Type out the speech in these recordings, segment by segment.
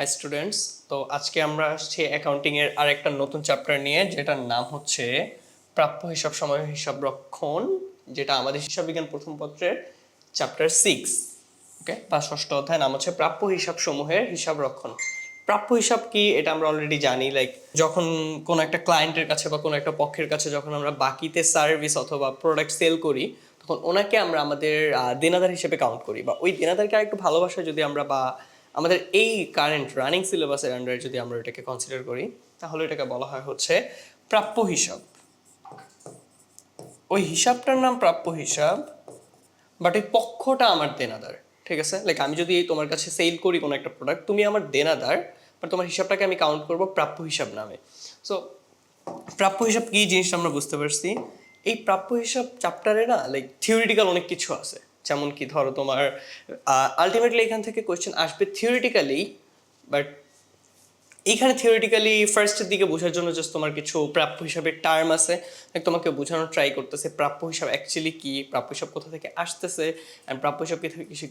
High students তো আজকে আমরা আসছি অ্যাকাউন্টিং এর আরেকটা নতুন চ্যাপ্টার নিয়ে, যেটার নাম হচ্ছে প্রাপ্য হিসাব, সময় হিসাব রক্ষণ, যেটা আমাদের হিসাব বিজ্ঞান প্রথম পত্রের চ্যাপ্টার সিক্স ওকে বা ষষ্ঠ অধ্যায় নাম হচ্ছে প্রাপ্য হিসাব সমূহের হিসাব রক্ষণ। প্রাপ্য হিসাব কি? এটা আমরা অলরেডি জানি লাইক যখন কোনো একটা ক্লায়েন্টের কাছে বা কোনো একটা পক্ষের কাছে যখন আমরা বাকিতে সার্ভিস অথবা প্রোডাক্ট সেল করি, তখন ওনাকে আমরা আমাদের দেনাদার হিসেবে কাউন্ট করি। বা ওই দেনাদারকে আরেকটু ভালোবাসা যদি আমরা বা আমাদের এই কারেন্ট রানিং সিলেবাসের আন্ডারে যদি আমরা এটাকে কনসিডার করি, তাহলে এটাকে বলা হয় হচ্ছে প্রাপ্য হিসাব। ওই হিসাবটার নাম প্রাপ্য হিসাব বাট ওই পক্ষটা আমার দেনাদার, ঠিক আছে? লাইক আমি যদি তোমার কাছে সেল করি কোনো একটা প্রোডাক্ট তুমি আমার দেনাদার বাট তোমার হিসাবটাকে আমি কাউন্ট করব প্রাপ্য হিসাব নামে। সো প্রাপ্য হিসাব কি জিনিসটা আমরা বুঝতে পারছি? এই প্রাপ্য হিসাব চ্যাপ্টারে না লাইক থিওরিটিক্যাল অনেক কিছু আছে। যেমন কি ধরো তোমার আলটিমেটলি এখান থেকে কোয়েশ্চেন আসবে থিওরিটিক্যালি বাট এইখানে থিওরিটিক্যালি ফার্স্টের দিকে বোঝার জন্য জাস্ট তোমার কিছু প্রাপ্য হিসাবে টার্ম আছে। তোমাকে বোঝানোর ট্রাই করতেছে, প্রাপ্য হিসাব অ্যাকচুয়ালি কি, প্রাপ্য হিসাব কোথা থেকে আসতেছে অ্যান্ড প্রাপ্য হিসাব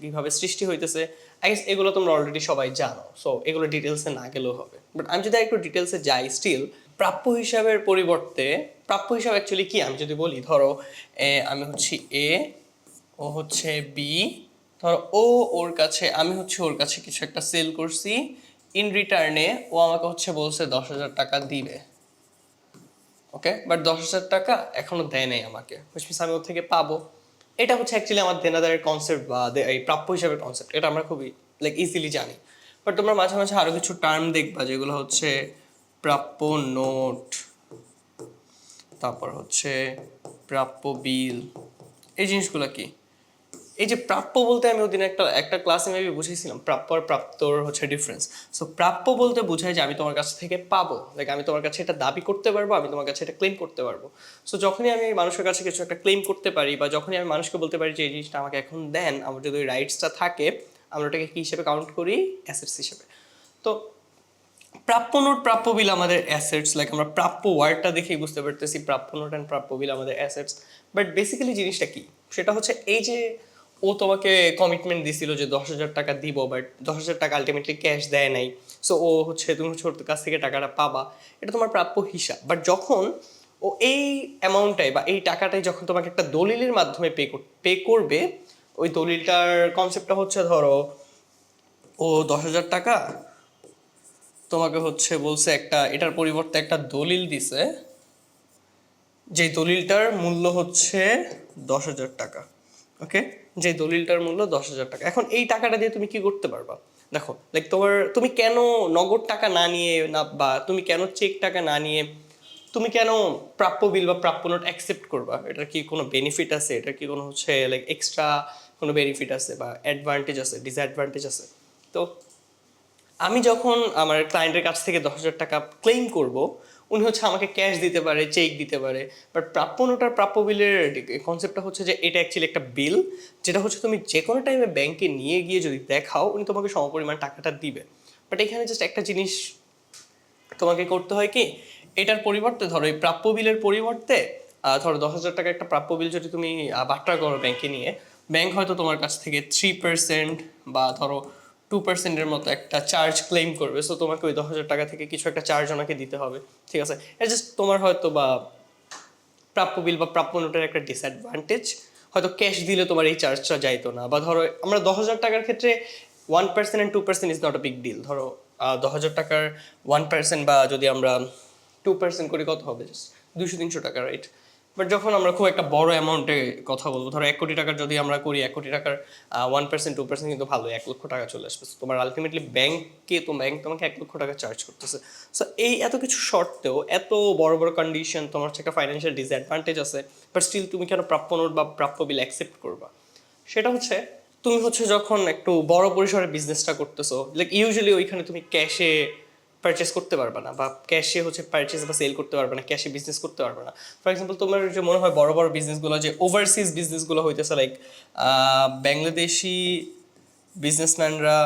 কীভাবে সৃষ্টি হইতেছে। আই গেস এগুলো তোমরা অলরেডি সবাই জানো সো এগুলো ডিটেলসে না গেলেও হবে। বাট আমি যদি একটু ডিটেলসে যাই স্টিল প্রাপ্য হিসাবের পরিবর্তে, প্রাপ্য হিসাব অ্যাকচুয়ালি কি? আমি যদি বলি, ধরো আমি হচ্ছি এ ও হচ্ছে বি ধরো ও ওর কাছে, আমি হচ্ছে ওর কাছে কিছু একটা সেল করছি ইন রিটার্নে ও আমাকে হচ্ছে বলছে দশ হাজার টাকা দিবে। ওকে বাট দশ হাজার টাকা এখনও দেয় নাই আমাকে। Means আমি ওর থেকে পাবো। এটা হচ্ছে অ্যাকচুয়ালি আমার দেনাদারের কনসেপ্ট বা এই প্রাপ্য হিসাবের কনসেপ্ট এটা আমরা খুবই লাইক ইজিলি জানি। বাট তোমরা মাঝে মাঝে আরও কিছু টার্ম দেখবা যেগুলো হচ্ছে প্রাপ্য নোট, তারপর হচ্ছে প্রাপ্য বিল। এই জিনিসগুলো কি? এই যে প্রাপ্য বলতে আমি ওদিন একটা একটা ক্লাসে মেবি বুঝেছিলাম প্রাপ্য আর প্রাপ্তর হচ্ছে ডিফারেন্স সো প্রাপ্য বলতে বোঝায় যে আমি তোমার কাছ থেকে পাবো। লাইক আমি তোমার কাছে এটা দাবি করতে পারব, আমি তোমার কাছে এটা ক্লেম করতে পারব। সো যখনই আমি মানুষের কাছে কিছু একটা ক্লেম করতে পারি বা যখনই আমি মানুষকে বলতে পারি যে এই জিনিসটা আমাকে এখন দেন, আমার যদি ওই রাইটসটা থাকে, আমরা ওটাকে কি হিসেবে কাউন্ট করি? অ্যাসেটস হিসেবে। তো, প্রাপ্য নোট, প্রাপ্য বিল আমাদের অ্যাসেটস লাইক আমরা প্রাপ্য ওয়ার্ডটা দেখেই বুঝতে পারতেছি, প্রাপ্য নোট অ্যান্ড প্রাপ্য বিল আমাদের অ্যাসেটস বাট বেসিক্যালি জিনিসটা কি? সেটা হচ্ছে এই যে ও তোমাকে কমিটমেন্ট দিছিল যে দশ হাজার টাকা দিব বাট দশ হাজার টাকা আলটিমেটলি ক্যাশ দেয় নাই। সো ও হচ্ছে তুমি হচ্ছে ওর কাছ থেকে টাকাটা পাবা। এটা তোমার প্রাপ্য হিসাব। বাট যখন ও এই অ্যামাউন্টটাই বা এই টাকাটাই যখন তোমাকে একটা দলিলের মাধ্যমে পে পে করবে, ওই দলিলটার কনসেপ্টটা হচ্ছে ধরো, ও দশ হাজার টাকা তোমাকে হচ্ছে বলছে একটা, এটার পরিবর্তে একটা দলিল দিছে যে দলিলটার মূল্য হচ্ছে দশ হাজার টাকা। ওকে যে দলিলটার মূল্য দশ হাজার টাকা। এখন এই টাকাটা দিয়ে তুমি কি করতে পারবা? দেখো লাইক তোমার, তুমি কেন নগদ টাকা না নিয়ে না, বা তুমি কেন চেক টাকা না নিয়ে, তুমি কেন প্রাপ্য বিল বা প্রাপ্য নোট অ্যাকসেপ্ট করবা? এটার কি কোনো বেনিফিট আছে? এটার কি কোনো হচ্ছে লাইক এক্সট্রা কোনো বেনিফিট আছে? বা অ্যাডভান্টেজ আছে? ডিসঅ্যাডভান্টেজ আছে? তো আমি যখন আমার ক্লায়েন্টের কাছ থেকে দশ হাজার টাকা ক্লেম করব উনি হচ্ছে আমাকে ক্যাশ দিতে পারে চেক দিতে পারে। বাট প্রাপ্য নোটার, প্রাপ্য বিলের কনসেপ্টটা হচ্ছে যে এটা অ্যাকচুয়ালি একটা বিল যেটা হচ্ছে তুমি যে কোনো টাইমে ব্যাংকে নিয়ে গিয়ে যদি দেখাও, উনি তোমাকে সমপরিমাণ টাকাটা দিবে। বাট এখানে জাস্ট একটা জিনিস তোমাকে করতে হয় কি, এটার পরিবর্তে ধরো এই প্রাপ্য বিলের পরিবর্তে ধরো দশ হাজার টাকা একটা প্রাপ্য বিল যদি তুমি বাট্টা করো ব্যাংকে নিয়ে ব্যাংক হয়তো তোমার কাছ থেকে থ্রি পার্সেন্ট বা ধরো টু পার্সেন্টের মতো একটা চার্জ ক্লেম করবে। সো তোমাকে ওই দশ হাজার টাকা থেকে কিছু একটা চার্জ ওনাকে দিতে হবে। ঠিক আছে? এটা জাস্ট তোমার হয়তো বা প্রাপ্য বিল বা প্রাপ্য নোটের একটা ডিসঅ্যাডভান্টেজ হয়তো ক্যাশ দিলে তোমার এই চার্জটা যাইতো না। বা ধরো, আমরা দশ হাজার টাকার ক্ষেত্রে one percent and two percent is not a big deal ধরো দশ হাজার টাকার ওয়ান পার্সেন্ট বা যদি আমরা টু পার্সেন্ট করি, কত হবে? জাস্ট দুশো তিনশো টাকা রাইট বাট যখন আমরা খুব একটা বড় অ্যামাউন্টে কথা বলব, ধরো এক কোটি টাকার যদি আমরা করি, এক কোটি টাকার ওয়ান পার্সেন্ট টু পার্সেন্ট কিন্তু ভালো, এক লক্ষ টাকা চলে আসবে। তোমার আলটিমেটলি ব্যাংকে তো ব্যাংক তোমাকে এক লক্ষ টাকা চার্জ করতেছে। সো এই এত কিছু শর্তেও এত বড় বড় কন্ডিশন তোমার একটা ফাইন্যান্সিয়াল ডিসঅ্যাডভান্টেজ আছে বাট স্টিল তুমি কেন প্রাপ্য নোট বা প্রাপ্য বিল অ্যাকসেপ্ট করবা? সেটা হচ্ছে, তুমি হচ্ছে যখন একটু বড় পরিসরে বিজনেসটা করতেছো লাইক ইউজুয়ালি ওইখানে তুমি ক্যাশে পারচেস করতে পারবে না বা ক্যাশে হচ্ছে পারচেস বা সেল করতে পারবে না ক্যাশে বিজনেস করতে পারবে না। ফর এক্সাম্পল তোমার যে মনে হয় বড় বড় বিজনেসগুলো যে ওভারসিজ বিজনেসগুলো হইতেছে লাইক বাংলাদেশি বিজনেসম্যানরা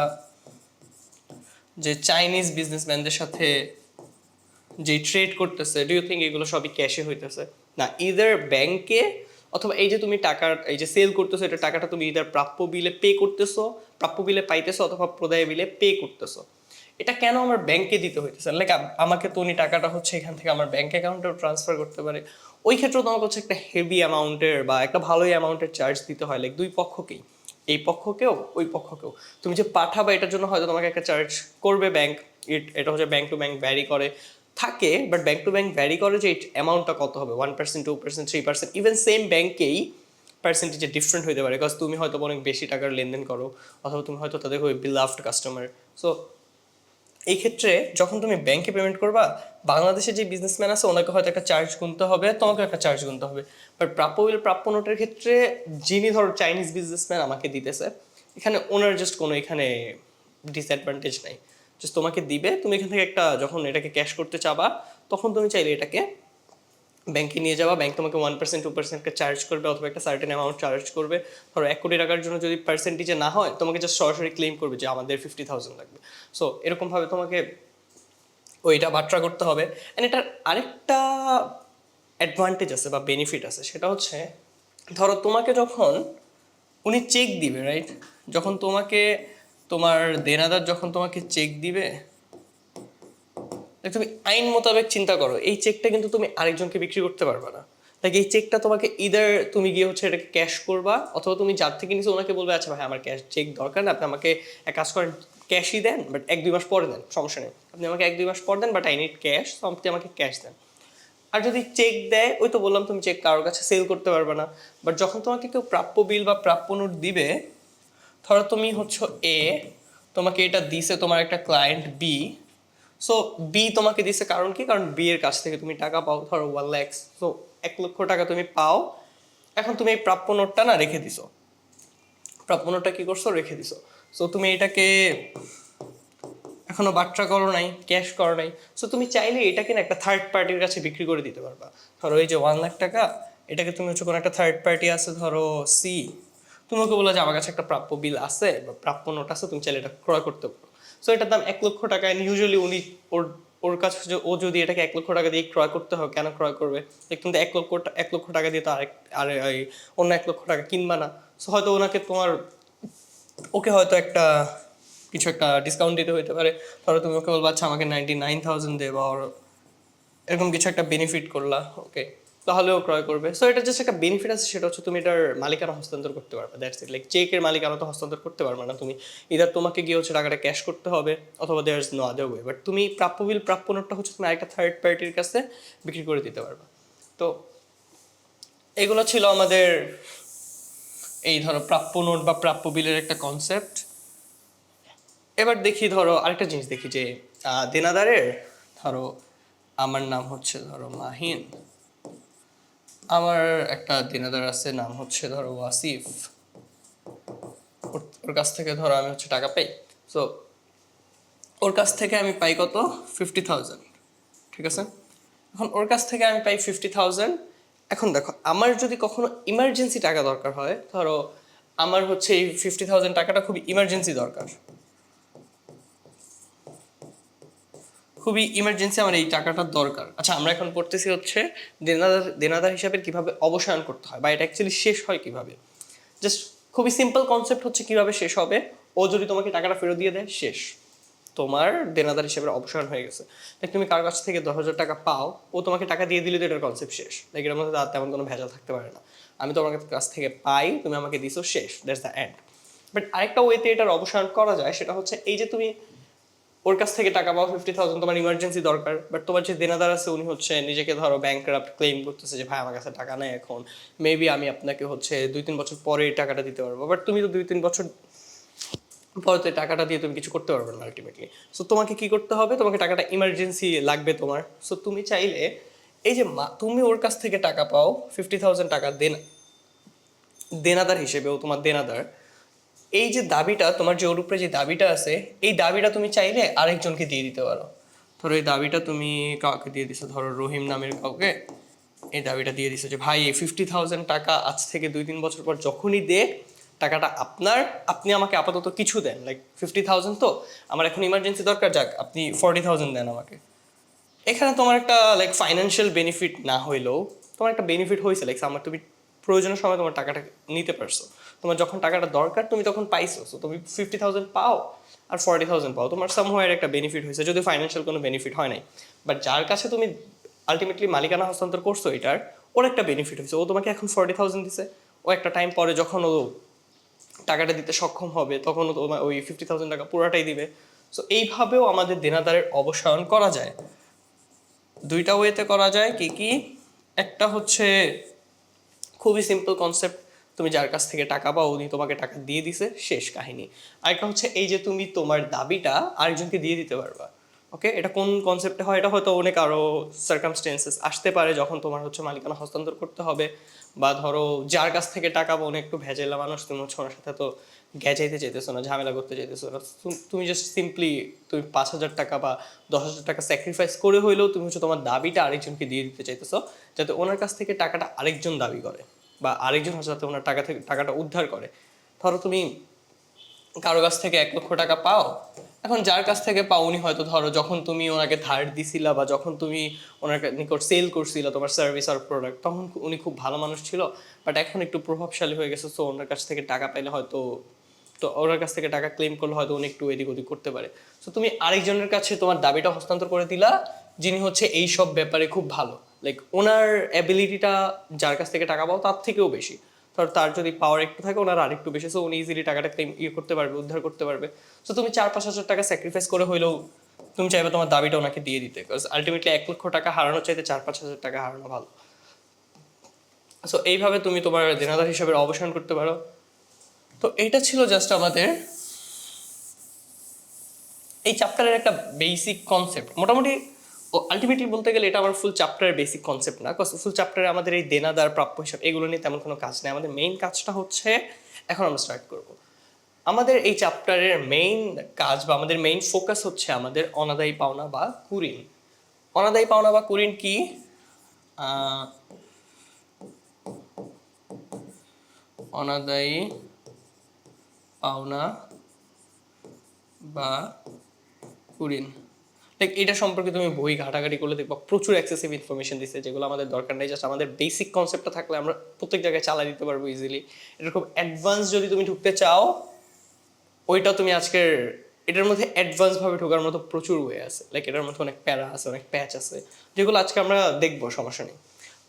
যে চাইনিজ বিজনেসম্যানদের সাথে যে ট্রেড করতেছে ডু ইউ থিঙ্ক এগুলো সবই ক্যাশে হইতেছে? না ইদার ব্যাংকে অথবা এই যে তুমি টাকার এই যে সেল করতেছো, এটা টাকাটা তুমি ইদার প্রাপ্য বিলে পে করতেছো, প্রাপ্য বিলে পাইতেছো অথবা প্রদায় বিলে পে করতেছো। এটা কেন আমার ব্যাংকে দিতে হইতেছে? লাইক আমাকে তো উনি টাকাটা হচ্ছে এখান থেকে আমার ব্যাংক অ্যাকাউন্টেও ট্রান্সফার করতে পারে। ওই ক্ষেত্রে তোমাকে হচ্ছে একটা হেভি অ্যামাউন্টের বা একটা ভালোই অ্যামাউন্টের চার্জ দিতে হয় লাইক দুই পক্ষকেই। এই পক্ষকেও, ওই পক্ষকেও। তুমি যে পাঠাবা, এটার জন্য হয়তো তোমাকে একটা চার্জ করবে ব্যাংক এটা হচ্ছে ব্যাংক টু ব্যাংক ভ্যারি করে। থাকে but bank to bank vary করে যে অ্যামাউন্টটা কত হবে। One percent two percent three percent even same ব্যাংকেই পার্সেন্টেজে ডিফারেন্ট হতে পারে। বিকজ তুমি হয়তো অনেক বেশি টাকার লেনদেন করো, অথবা তুমি হয়তো তাদের খুবই বিলাভড কাস্টমার সো এই ক্ষেত্রে যখন তুমি ব্যাংকে পেমেন্ট করবা, বাংলাদেশে যে বিজনেসম্যান আছে, ওনাকে হয়তো একটা চার্জ গুনতে হবে তোমাকে একটা চার্জ গুনতে হবে। বাট প্রাপ্য বিল প্রাপ্য নোটের ক্ষেত্রে যিনি ধরো চাইনিজ বিজনেসম্যান আমাকে দিতেছে, এখানে ওনার জাস্ট কোনো এখানে ডিসঅ্যাডভান্টেজ নাই। জাস্ট তোমাকে দিবে, তুমি এখান থেকে একটা যখন এটাকে ক্যাশ করতে চাবা, তখন তুমি চাইলে এটাকে ব্যাংকে নিয়ে যাওয়া ব্যাংক তোমাকে one percent two percent charge করবে অথবা একটা সার্টেন অ্যামাউন্ট চার্জ করবে। ধরো এক কোটি টাকার জন্য যদি পার্সেন্টেজে না হয়, তোমাকে জাস্ট সরাসরি ক্লেম করবে যে আমাদের ফিফটি থাউজেন্ড লাগবে। সো এরকমভাবে তোমাকে ওইটা বাট্রা করতে হবে। অ্যান্ড এটার আরেকটা অ্যাডভান্টেজ আছে বা বেনিফিট আছে, সেটা হচ্ছে, ধরো তোমাকে যখন উনি চেক দিবে রাইট যখন তোমাকে তোমার দেনাদার যখন তোমাকে চেক দিবে তুমি আইন মোতাবেক চিন্তা করো, এই চেকটা কিন্তু তুমি আরেকজনকে বিক্রি করতে পারবে না। লাইক এই চেকটা তোমাকে ইদার তুমি গিয়ে হচ্ছে এটাকে ক্যাশ করবা, অথবা তুমি যার থেকে নিছো ওনাকে বলবে আচ্ছা ভাই, আমার ক্যাশ চেক দরকার না, আপনি আমাকে এক কাজ করেন ক্যাশই দেন বাট এক, দুই মাস পরে দেন, সমস্যা নেই। আপনি আমাকে এক, দুই মাস পর then but I need cash তো আপনি আমাকে ক্যাশ দেন। আর যদি চেক দেয়, ওই তো বললাম তুমি চেক কারোর কাছে সেল করতে পারবে না বাট যখন তোমাকে কেউ প্রাপ্য বিল বা প্রাপ্য নোট দিবে, ধরো তুমি হচ্ছে এ তোমাকে এটা দিছে তোমার একটা ক্লায়েন্ট বি সো বি তোমাকে দিছে কারণ কি? কারণ বি এর কাছ থেকে তুমি টাকা পাও, ধরো ওয়ান ল্যাক্স সো এক লক্ষ টাকা তুমি পাও। এখন তুমি এই প্রাপ্য নোটটা না রেখে দিছো। প্রাপ্য নোটটা কি করছ? রেখে দিছো। সো তুমি এটাকে এখনও বাট্রা করো নাই, ক্যাশ করো নাই। সো তুমি চাইলে এটাকে না একটা থার্ড পার্টির কাছে বিক্রি করে দিতে পারবা। ধরো এই যে ওয়ান লাখ টাকা, এটাকে তুমি হচ্ছে কোনো একটা থার্ড পার্টি আছে, ধরো সি তুমি ওকে বলো যে আমার কাছে একটা প্রাপ্য বিল আছে বা প্রাপ্য নোট আছে, তুমি চাইলে এটা ক্রয় করতে পারো। সো এটার দাম এক লক্ষ টাকা ইউজুয়ালি উনি ওর ওর কাছে ও যদি এটাকে এক লক্ষ টাকা দিয়ে ক্রয় করতে হয়, কেন ক্রয় করবে? কিন্তু এক লক্ষ এক লক্ষ টাকা দিয়ে তো আরেক, আর এই অন্য এক লক্ষ টাকা কিনবা না। সো হয়তো ওনাকে তোমার, ওকে হয়তো একটা, কিছু একটা ডিসকাউন্ট দিতে হইতে পারে। ধরো তুমি ওকে বলবা আচ্ছা আমাকে নাইনটি নাইন থাউজেন্ড দে বা ওর, এরকম কিছু একটা বেনিফিট করলা। ওকে তাহলেও ক্রয় করবে। সো এটা জাস্ট একটা বেনিফিট আছে, সেটা হচ্ছে তুমি এটার মালিকানা হস্তান্তর করতে পারবে দ্যাটস ইট লাইক চেকের মালিকানা তো হস্তান্তর করতে পারবে না তুমি। ইদার তোমাকে গিয়ে হচ্ছে টাকাটা ক্যাশ করতে হবে, অথবা there is no other way but তুমি প্রাপ্য বিল প্রাপ্য নোটটা হচ্ছে তুমি আরেকটা থার্ড পার্টির কাছে বিক্রি করে দিতে পারবে। তো, এগুলো ছিল আমাদের এই ধরো প্রাপ্য নোট বা প্রাপ্য বিলের একটা কনসেপ্ট এবার দেখি ধরো আরেকটা জিনিস দেখি যে দেনাদারের, ধরো আমার নাম হচ্ছে ধরো মাহিন। আমার একটা দিনাদার আছে, নাম হচ্ছে ধরো ওয়াসিফ। ওর কাছ থেকে ধরো আমি হচ্ছে টাকা পাই। সো ওর কাছ থেকে আমি পাই কত? ফিফটি থাউজেন্ড ঠিক আছে? এখন ওর কাছ থেকে আমি পাই ফিফটি থাউজেন্ড এখন দেখো, আমার যদি কখনো ইমার্জেন্সি টাকা দরকার হয়, ধরো আমার হচ্ছে এই ফিফটি থাউজেন্ড টাকাটা খুবই ইমার্জেন্সি দরকার। খুবই ইমার্জেন্সি আমার এই টাকাটার দরকার। আচ্ছা আমরা এখন পড়তেছি হচ্ছে দেনাদার দেনাদার হিসাবে কীভাবে অবসায়ন করতে হয় বা এটা অ্যাকচুয়ালি শেষ হয় কীভাবে? জাস্ট খুবই সিম্পল কনসেপ্ট হচ্ছে কীভাবে শেষ হবে। ও যদি তোমাকে টাকাটা ফেরত দিয়ে দেয়, শেষ। তোমার দেনাদার হিসেবে অবসান হয়ে গেছে। লাইক তুমি কার কাছ থেকে দশ হাজার টাকা পাও, ও তোমাকে টাকা দিয়ে দিলে তো এটার কনসেপ্ট শেষ। লাইক এর মধ্যে তার তেমন কোনো ভেজাল থাকতে পারে না। আমি তোমার কাছ থেকে পাই, তুমি আমাকে দিছো, শেষ। দ্যাটস দ্য এন্ড বাট আরেকটা ওয়েতে এটার অবসান করা যায়, সেটা হচ্ছে এই যে তুমি ওর কাছ থেকে টাকা পাও ফিফটি থাউজেন্ড তোমার ইমার্জেন্সি দরকার বাট তোমার যে দেনাদার আছে উনি হচ্ছে নিজেকে ধরো ব্যাংক ক্লেম করতেছে যে, ভাই, আমার কাছে টাকা নেই এখন। মেবি আমি আপনাকে হচ্ছে দুই তিন বছর পরে টাকাটা দিতে পারব। বাট তুমি তো দুই তিন বছর পরে তো টাকাটা দিয়ে তুমি কিছু করতে পারবে না আলটিমেটলি সো তোমাকে কি করতে হবে? তোমাকে টাকাটা ইমার্জেন্সি লাগবে তোমার। সো তুমি চাইলে এই যে তুমি ওর কাছ থেকে টাকা পাও ফিফটি থাউজেন্ড টাকা দেন, দেনাদার হিসেবে ও তোমার দেনাদার এই যে দাবিটা, তোমার যে ওর উপরে যে দাবিটা আছে, এই দাবিটা তুমি চাইলে আরেকজনকে দিয়ে দিতে পারো। ধরো এই দাবিটা তুমি কাউকে দিয়ে দিছো, ধরো রহিম নামের কাউকে, এই দাবিটা দিয়ে দিছো যে, ভাই, এই ফিফটি থাউজেন্ড টাকা আজ থেকে দুই তিন বছর পর যখনই দে, টাকাটা আপনার, আপনি আমাকে আপাতত কিছু দেন। লাইক ফিফটি থাউজেন্ড তো, আমার এখন ইমার্জেন্সি দরকার, যাক, আপনি ফর্টি থাউজেন্ড দেন আমাকে। এখানে তোমার একটা লাইক ফাইন্যান্সিয়াল বেনিফিট না হইলেও, তোমার একটা বেনিফিট হয়েছে লাইক আমার তুমি প্রয়োজনের সময় তোমার টাকাটা নিতে পারছ। তোমার যখন টাকাটা দরকার, তুমি তখন পাইছো। তো তুমি ফিফটি থাউজেন্ড পাও আর ফর্টি থাউজেন্ড পাও। তোমার সামহাওয়ের একটা বেনিফিট হয়েছে যদি ফাইন্যান্সিয়াল কোনো বেনিফিট হয় নাই। বাট যার কাছে তুমি আলটিমেটলি মালিকানা হস্তান্তর করছ এটার, ওর একটা বেনিফিট হয়েছে। ও তোমাকে এখন ফর্টি থাউজেন্ড দিছে। ও একটা টাইম পরে যখন ও টাকাটা দিতে সক্ষম হবে, তখন ও তোমার ওই ফিফটি থাউজেন্ড টাকা পুরোটাই দিবে। সো এইভাবেও আমাদের দেনাদারের অবসায়ন করা যায়। দুইটা ওয়েতে করা যায়, কি কি? একটা হচ্ছে খুবই সিম্পল কনসেপ্ট তুমি যার কাছ থেকে টাকা পাও, উনি তোমাকে টাকা দিয়ে দিছে, শেষ কাহিনী। আরেকটা হচ্ছে এই যে তুমি তোমার দাবিটা আরেকজনকে দিয়ে দিতে পারবা। ওকে এটা কোন কনসেপ্টে হয়? এটা হয়তো অনেক আরও সার্কামস্টেন্সেস আসতে পারে, যখন তোমার হচ্ছে মালিকানা হস্তান্তর করতে হবে। বা ধরো যার কাছ থেকে টাকা পাও একটু ভেজেলা মানুষ, তুমি হচ্ছে ওনার সাথে তো গেজাইতে চাইতেছো না, ঝামেলা করতে চাইতেছো না। তুমি জাস্ট সিম্পলি তুমি পাঁচ হাজার টাকা বা দশ হাজার টাকা স্যাক্রিফাইস করে হইলেও তুমি হচ্ছে তোমার দাবিটা আরেকজনকে দিয়ে দিতে চাইতেছো, যাতে ওনার কাছ থেকে টাকাটা আরেকজন দাবি করে বা আরেকজন হচ্ছে যাতে ওনার টাকা থেকে, টাকাটা উদ্ধার করে। ধরো তুমি কারও কাছ থেকে এক লক্ষ টাকা পাও এখন যার কাছ থেকে পাও উনি হয়তো, ধরো যখন তুমি ওনাকে ধার দিছিলা বা যখন তুমি ওনার নিকট সেল করছিলা তোমার সার্ভিস আর প্রোডাক্ট তখন উনি খুব ভালো মানুষ ছিল বাট এখন একটু প্রভাবশালী হয়ে গেছে সো ওনার কাছ থেকে টাকা পাইলে হয়তো, তো ওনার কাছ থেকে টাকা ক্লেম করলে হয়তো উনি একটু এদিক ওদিক করতে পারে। সো তুমি আরেকজনের কাছে তোমার দাবিটা হস্তান্তর করে দিলা, যিনি হচ্ছে এই সব ব্যাপারে খুব ভালো। লাইক ওনার অ্যাবিলিটিটা যার কাছ থেকে টাকা পাও, তার থেকেও বেশি। তার যদি পাওয়ার একটু থাকে, ওনার আরেকটু বেশি সো উনি ইজিলি টাকাটা ইয়ে করতে পারবে, উদ্ধার করতে পারবে। সো তুমি চার পাঁচ হাজার টাকা স্যাক্রিফাইস করে হইলেও তুমি চাইবে তোমার দাবিটা ওনাকে দিয়ে দিতে বিকজ আলটিমেটলি এক লক্ষ টাকা হারানোর চাইতে চার পাঁচ হাজার টাকা হারানো ভালো। সো এইভাবে তুমি তোমার দেনাদার হিসাবে অবসান করতে পারো। তো এইটা ছিল জাস্ট আমাদের এই চ্যাপ্টারের একটা বেসিক কনসেপ্ট মোটামুটি আলটিমেটলি বলতে গেলে এটা আমার ফুল চ্যাপ্টারের বেসিক কনসেপ্ট না ফুল চ্যাপ্টারে আমাদের এই দেনাদার, প্রাপ্য হিসাব এগুলো নিয়ে তেমন কোনো কাজ নেই। আমাদের মেইন কাজটা হচ্ছে, এখন আমরা স্টার্ট করব। আমাদের এই চ্যাপ্টারের মেইন কাজ বা আমাদের মেইন ফোকাস হচ্ছে আমাদের অনাদায়ী পাওনা বা কুরিন। অনাদায়ী পাওনা বা কুরিন কি? অনাদায়ী পাওনা বা কুরিন। লাইক এটা সম্পর্কে তুমি বই ঘাটাঘাটি করলে দেখবা প্রচুর এক্সেসিভ ইনফরমেশন দিচ্ছে যেগুলো আমাদের দরকার নেই। জাস্ট আমাদের বেসিক কনসেপ্টটা থাকলে আমরা প্রত্যেক জায়গায় চালা দিতে পারব ইজিলি এরকম অ্যাডভান্স যদি তুমি ঢুকতে চাও, ওইটা তুমি আজকের, এটার মধ্যে অ্যাডভান্স ভাবে ঢোকার মতো প্রচুর ওয়ে আছে। লাইক এটার মধ্যে অনেক প্যারা আছে, অনেক প্যাচ আছে, যেগুলো আজকে আমরা দেখব, সমস্যা নেই।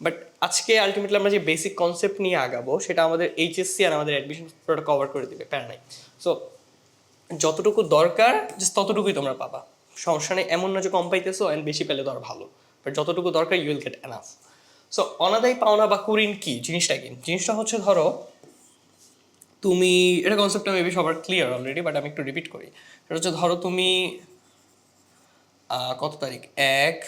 বাট আজকে আলটিমেটলি আমরা যে বেসিক কনসেপ্ট নিয়ে আগাবো, সেটা আমাদের এইচএসসি আর আমাদের অ্যাডমিশন কভার করে দিবে, প্যারা নাই। সো যতটুকু দরকার জাস্ট ততটুকুই তোমরা পাবা। সমস্যা নেই, এমন না যে কম পাইতেছো অ্যান্ড বেশি পেলে তো আর ভালো। বাট যতটুকু দরকার you will get enough so অনাদায়ী পাওনা বা কুরিন কি? জিনিসটা কি? জিনিসটা হচ্ছে ধরো, তুমি, এটা কনসেপ্টটা মেবি সবার ক্লিয়ার অলরেডি বাট আমি একটু রিপিট করি। সেটা হচ্ছে ধরো তুমি কত তারিখ? এক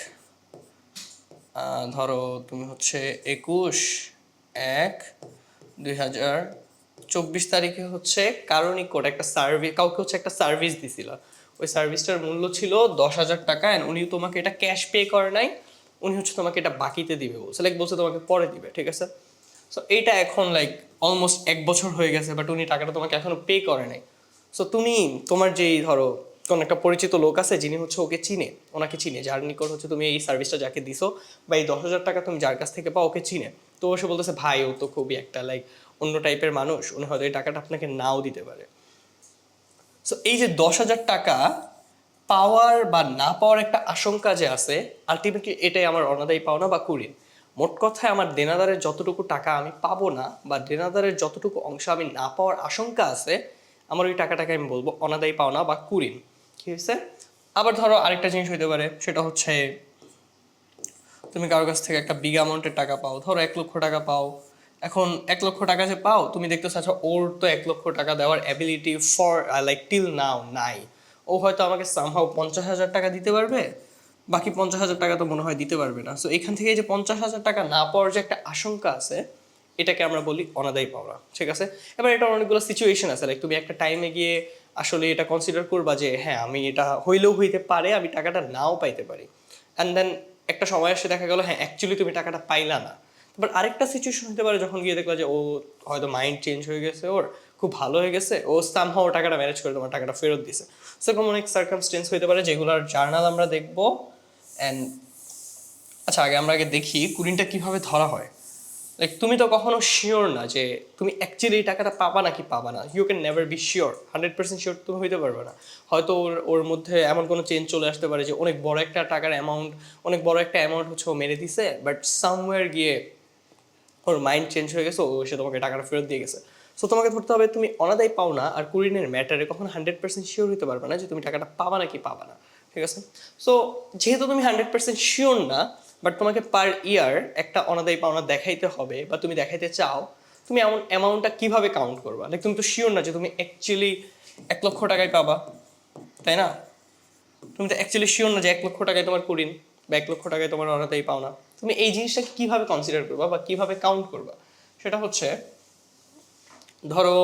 ধরো তুমি হচ্ছে একুশ, এক, দুই হাজার চব্বিশ তারিখে হচ্ছে কারও নিকট একটা সার্ভিস কাউকে হচ্ছে একটা সার্ভিস দিছিল। ওই সার্ভিসটার মূল্য ছিল দশ হাজার টাকা অ্যান্ড উনি তোমাকে এটা ক্যাশ পে করে নাই, উনি হচ্ছে তোমাকে এটা বাকিতে দিবে বলছে। লাইক বলছে তোমাকে পরে দিবে, ঠিক আছে? সো এইটা এখন লাইক অলমোস্ট এক বছর হয়ে গেছে বাট উনি টাকাটা তোমাকে এখনও পে করে নাই। সো তুমি, তোমার যেই ধরো, কোনো একটা পরিচিত লোক আছে, যিনি হচ্ছে ওকে চিনে, ওনাকে চিনে, যার নিকট হচ্ছে তুমি এই সার্ভিসটা যাকে দিছো, বা এই দশ হাজার টাকা তুমি যার কাছ থেকে পাও, ওকে চিনে। তো সে বলতেছে, ভাই, ও তো খুবই একটা লাইক অন্য টাইপের মানুষ, উনি হয়তো এই টাকাটা আপনাকে নাও দিতে পারে। সো এই যে দশ হাজার টাকা পাওয়ার বা না পাওয়ার একটা আশঙ্কা যে আছে আলটিমেটলি এটাই আমার অনাদায়ী পাওনা বা কুড়িন। মোট কথায় আমার দেনাদারের যতটুকু টাকা আমি পাবো না বা দেনাদারের যতটুকু অংশ আমি না পাওয়ার আশঙ্কা আছে, আমার ওই টাকাটাকে আমি বলব অনাদায়ী পাওনা বা কুড়িন। ঠিক আছে আবার ধরো আরেকটা জিনিস হইতে পারে, সেটা হচ্ছে তুমি কারোর কাছ থেকে একটা বিগ অ্যামাউন্টের টাকা পাও, ধরো এক লক্ষ টাকা পাও এখন এক লক্ষ টাকা যে পাও, তুমি দেখতে চাচ্ছ ওর তো এক লক্ষ টাকা দেওয়ার ability for like till now নাই। ও হয়তো আমাকে সামহাও পঞ্চাশ হাজার টাকা দিতে পারবে, বাকি পঞ্চাশ হাজার টাকা তো মনে হয় দিতে পারবে না। সো এখান থেকে যে পঞ্চাশ হাজার টাকা না পাওয়ার যে একটা আশঙ্কা আছে, এটাকে আমরা বলি অনাদায়ী পাওয়া ঠিক আছে? এবার এটা অনেকগুলো সিচুয়েশন আছে লাইক তুমি একটা টাইমে গিয়ে আসলে এটা কনসিডার করবা যে হ্যাঁ আমি এটা হইলেও হইতে পারে, আমি টাকাটা নাও পাইতে পারি। অ্যান্ড দেন একটা সময় এসে দেখা গেলো হ্যাঁ অ্যাকচুয়ালি তুমি টাকাটা পাইলা না। বাট আরেকটা সিচুয়েশন হতে পারে যখন গিয়ে দেখলা যে, ও হয়তো মাইন্ড চেঞ্জ হয়ে গেছে, ওর খুব ভালো হয়ে গেছে, ও সামহাও টাকাটা ম্যানেজ করে তোমার টাকাটা ফেরত দিছে। সেরকম অনেক সার্কামস্টেন্স হতে পারে যেগুলোর জার্নাল আমরা দেখব। অ্যান্ড আচ্ছা আগে আমরা আগে দেখি কুড়িনটা কীভাবে ধরা হয়। লাইক তুমি তো কখনো শিওর না যে, তুমি অ্যাকচুয়ালি এই টাকাটা পাবা নাকি পাবা না। You can never be sure hundred percent sure তুমি হইতে পারবে না। হয়তো ওর ওর মধ্যে এমন কোনো চেঞ্জ চলে আসতে পারে যে, অনেক বড় একটা টাকার অ্যামাউন্ট অনেক বড় একটা অ্যামাউন্ট হচ্ছে ও মেরে দিছে বাট সামওয়্যার গিয়ে ওর মাইন্ড চেঞ্জ হয়ে গেছে, ও সে তোমাকে টাকাটা ফেরত দিয়ে গেছে। সো তোমাকে ধরতে হবে, তুমি অনাদায় পাও না, আর কুরিনের ম্যাটারে কখন হান্ড্রেড পার্সেন্ট শিওর হতে পারবে না যে তুমি টাকাটা পাবা নাকি পাবা না, ঠিক আছে? সো যেহেতু তুমি হান্ড্রেড পার্সেন্ট শিওর না বাট তোমাকে পার ইয়ার একটা অনাদায়ী পাওনা দেখাইতে হবে, বা তুমি দেখাইতে চাও, তুমি এমন অ্যামাউন্টটা কীভাবে কাউন্ট করবা? লাইক তুমি তো শিওর না যে তুমি অ্যাকচুয়ালি এক লক্ষ টাকায় পাবা, তাই না? তুমি তো অ্যাকচুয়ালি শিওর না যে এক লক্ষ টাকায় তোমার কুড়িন বা এক লক্ষ টাকায় তোমার অনাদায়ী পাওনা। তুমি এই জিনিসটাকে কীভাবে কনসিডার করবা বা কীভাবে কাউন্ট করবা? সেটা হচ্ছে, ধরো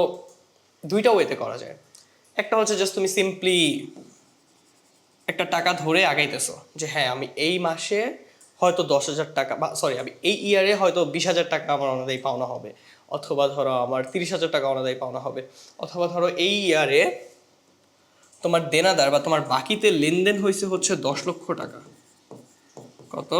দুইটা ওয়েতে করা যায়। একটা হচ্ছে জাস্ট তুমি সিম্পলি একটা টাকা ধরে আগাইতেছো যে হ্যাঁ আমি এই মাসে হয়তো দশ হাজার টাকা বা সরি আমি এই ইয়ারে হয়তো বিশ হাজার টাকা আমার অনাদায়ী পাওনা হবে। অথবা ধরো আমার তিরিশ হাজার টাকা অনাদায়ী পাওনা হবে। অথবা ধরো এই ইয়ারে তোমার দেনাদার বা তোমার বাকিতে লেনদেন হয়েছে হচ্ছে দশ লক্ষ টাকা। কত?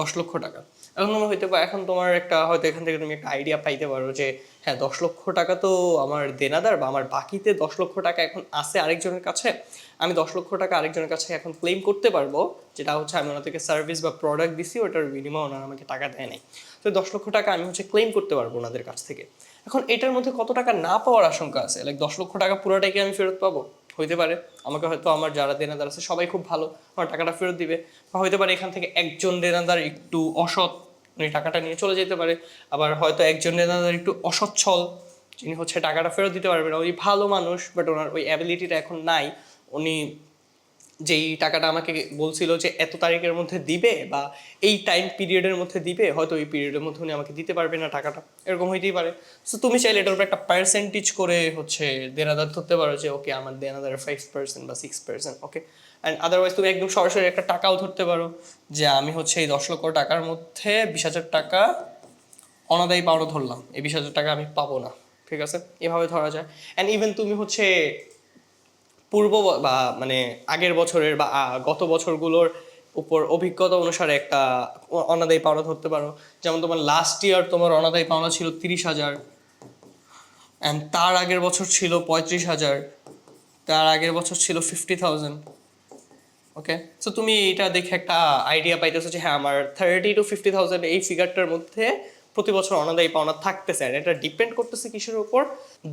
দশ লক্ষ টাকা। এখন তোমার হইতে পারে, এখন তোমার একটা, হয়তো এখান থেকে তুমি একটা আইডিয়া পাইতে পারো যে হ্যাঁ দশ লক্ষ টাকা তো আমার দেনাদার বা আমার বাকিতে দশ লক্ষ টাকা এখন আছে আরেকজনের কাছে। আমি দশ লক্ষ টাকা আরেকজনের কাছে এখন ক্লেম করতে পারব, যেটা হচ্ছে আমি ওনার থেকে সার্ভিস বা প্রোডাক্ট দিছি, ওটার বিনিময়ে ওনারা আমাকে টাকা দেয় নাই। তো দশ লক্ষ টাকা আমি হচ্ছে ক্লেম করতে পারব ওনাদের কাছ থেকে। এখন এটার মধ্যে কত টাকা না পাওয়ার আশঙ্কা আছে? লাইক দশ লক্ষ টাকা পুরোটাই কি আমি ফেরত পাবো? হইতে পারে। আমাকে হয়তো আমার যারা দেনাদার আছে সবাই খুব ভালো, আমার টাকাটা ফেরত দিবে। বা হইতে পারে এখান থেকে একজন দেনাদার একটু অসৎ উনি টাকাটা নিয়ে চলে যেতে পারে। আবার হয়তো একজন দেনাদার একটু অসচ্ছল, যিনি হচ্ছে টাকাটা ফেরত দিতে পারবে না। ওই ভালো মানুষ বাট ওনার ওই অ্যাবিলিটিটা এখন নাই। উনি যেই টাকাটা আমাকে বলছিল যে এত তারিখের মধ্যে দিবে বা এই টাইম পিরিয়ডের মধ্যে দিবে, হয়তো এই পিরিয়ডের মধ্যে উনি আমাকে দিতে পারবে না টাকাটা। এরকম হইতেই পারে। সো তুমি চাইলে এটার উপর একটা পার্সেন্টেজ করে হচ্ছে দেনাদার ধরতে পারো যে ওকে আমার দেনাদার ফাইভ পার্সেন্ট বা six percent okay and otherwise তুমি একদম সরাসরি একটা টাকাও ধরতে পারো যে, আমি হচ্ছে এই দশ লক্ষ টাকার মধ্যে বিশ হাজার টাকা অনাদায়ী পাওনা ধরলাম। এই বিশ হাজার টাকা আমি পাবো না, ঠিক আছে? এভাবে ধরা যায়। অ্যান্ড ইভেন তুমি হচ্ছে পূর্ব বা মানে আগের বছরের বা গত বছরগুলোর উপর অভিজ্ঞতা অনুসারে একটা অনাদায়ী পাওনা ধরতে পারো। যেমন তোমার লাস্ট ইয়ার তোমার অনাদায়ী পাওনা ছিল তিরিশ হাজার অ্যান্ড তার আগের বছর ছিল পঁয়ত্রিশ হাজার, তার আগের বছর ছিল ফিফটি থাউজেন্ড ওকে সো তুমি এটা দেখে একটা আইডিয়া পাইতেছো যে হ্যাঁ আমার থার্টি টু ফিফটি থাউজেন্ড এই ফিগারটার মধ্যে প্রতি বছর অনাদায়ী পাওনা থাকতেছে আর এটা ডিপেন্ড করতেছে কিসের উপর?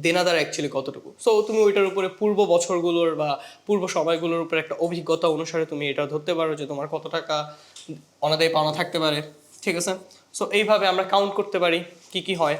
দেনাদার অ্যাকচুয়ালি কতটুকু? সো তুমি ওইটার উপরে পূর্ব বছরগুলোর বা পূর্ব সময়গুলোর উপর একটা অভিজ্ঞতা অনুসারে তুমি এটা ধরতে পারো যে তোমার কত টাকা অনাদায়ী পাওনা থাকতে পারে, ঠিক আছে? সো এইভাবে আমরা কাউন্ট করতে পারি কি কি হয়।